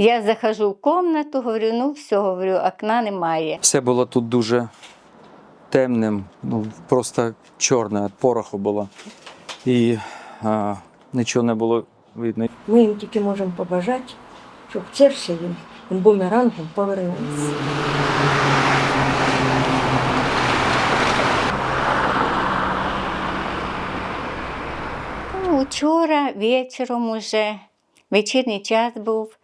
Я захожу в комнату, говорю, ну все, говорю, окна немає. Все було тут дуже темним, ну, просто чорне від пороху було. І а, нічого не було видно. Ми їм тільки можемо побажати, щоб це все їм бумерангом повернулося. Ну, Учора вечором уже вечірній час був.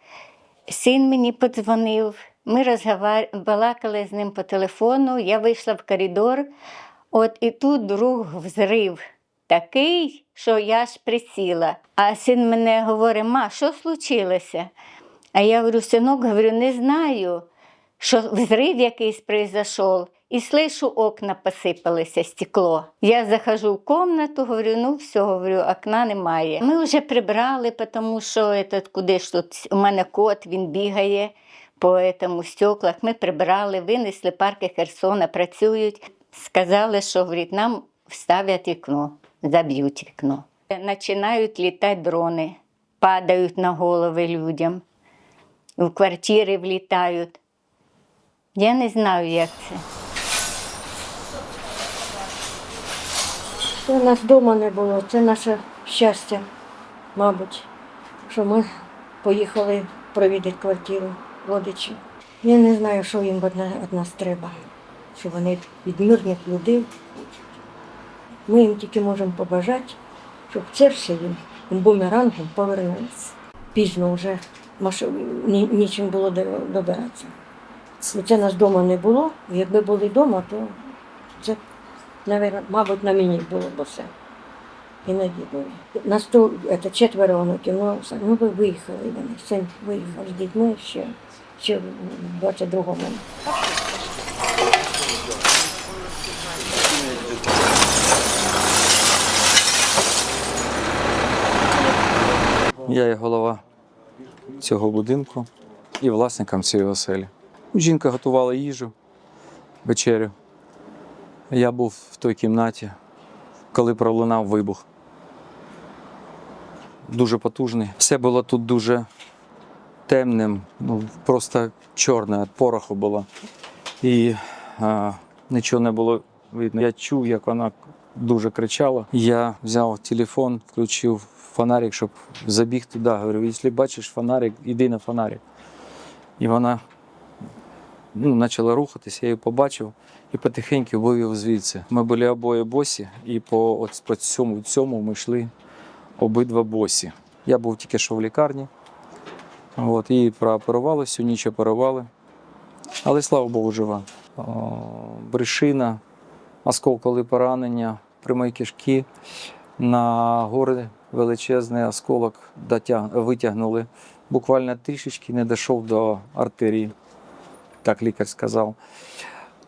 Син мені подзвонив. Ми розговар... балакали з ним по телефону. Я вийшла в коридор. От і тут друг взрив такий, що я ж присіла. А син мене говорить: ма, що случилося? А я говорю, синок, говорю, не знаю, що взрив якийсь произошел. І слышу, окна посипалися, стекло. Я захожу в комнату, говорю, ну все, говорю, окна немає. Ми вже прибрали, тому що этот, куди ж тут у мене кот, він бігає по этому стеклах. Ми прибрали, винесли парки Херсона, працюють. Сказали, що говорить, нам вставлять вікно, заб'ють вікно. Починають літати дрони, падають на голови людям, в квартири влітають. Я не знаю, як це. Це нас вдома не було, це наше щастя, мабуть, що ми поїхали провідати квартиру родичів. Я не знаю, що їм від нас треба, що вони від мирних людей. Ми їм тільки можемо побажати, щоб це все їм бумерангом повернулося. Пізно вже нічим було добиратися. Це нас вдома не було. Якби були вдома, то Наверно, мабуть, на мені було б все. І на дідові. На сто, це четверо онуків, ну, ну ви виїхали вони. Син виїхав з дітьми ще, ще в 22-му. Я є голова цього будинку і власником цієї оселі. Жінка готувала їжу, вечерю. Я був в той кімнаті, коли пролунав вибух. Дуже потужний. Все було тут дуже темним, ну, просто чорне пороху було. І а, нічого не було видно. Я чув, як вона дуже кричала. Я взяв телефон, включив фонарик, щоб забіг туди. Говорю, якщо бачиш фонарик, іди на фонарик. І вона ну, почала рухатися, я її побачив і потихеньку вивів звідси. Ми були обоє босі, і по, от, по цьому, цьому ми йшли обидва босі. Я був тільки що в лікарні. От, її прооперували, всю ніч оперували. Але слава Богу, жива. О, Бришина, осколкові поранення, прямої кишки. На гори величезний осколок дотяг... витягнули. Буквально трішечки не дійшов до артерії, так лікар сказав.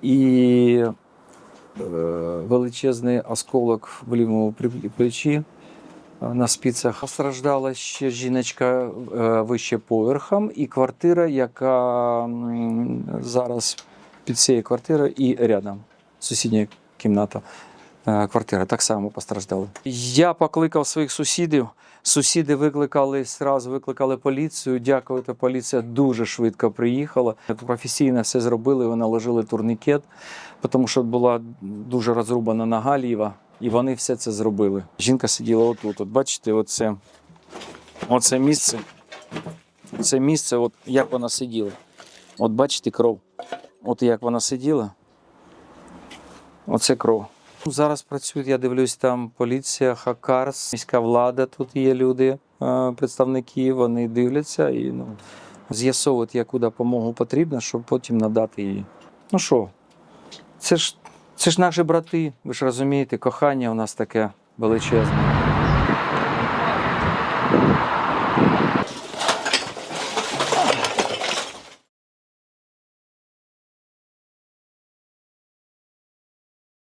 І е, величезний осколок в лівому плечі е, на спицях. Постраждала ще жіночка е, вище поверхом, і квартира, яка зараз під цією квартирою і рядом, сусідня кімната. Е, Квартира так само постраждали. Я покликав своїх сусідів. Сусіди викликали зразу викликали поліцію. Дякувати, поліція дуже швидко приїхала. Професійно все зробили. Вони наложили турнікет, тому що була дуже розрубана нога ліва, і вони все це зробили. Жінка сиділа отут. От бачите, оце, оце місце. Це місце, от як вона сиділа. От бачите кров. От як вона сиділа. Оце кров. Зараз працюють, я дивлюсь, там поліція, Хакарс, міська влада, тут є люди, е, представники, вони дивляться і ну, з'ясовують, яку допомогу потрібно, щоб потім надати її. Ну що, це ж, це ж наші брати, ви ж розумієте, кохання у нас таке величезне.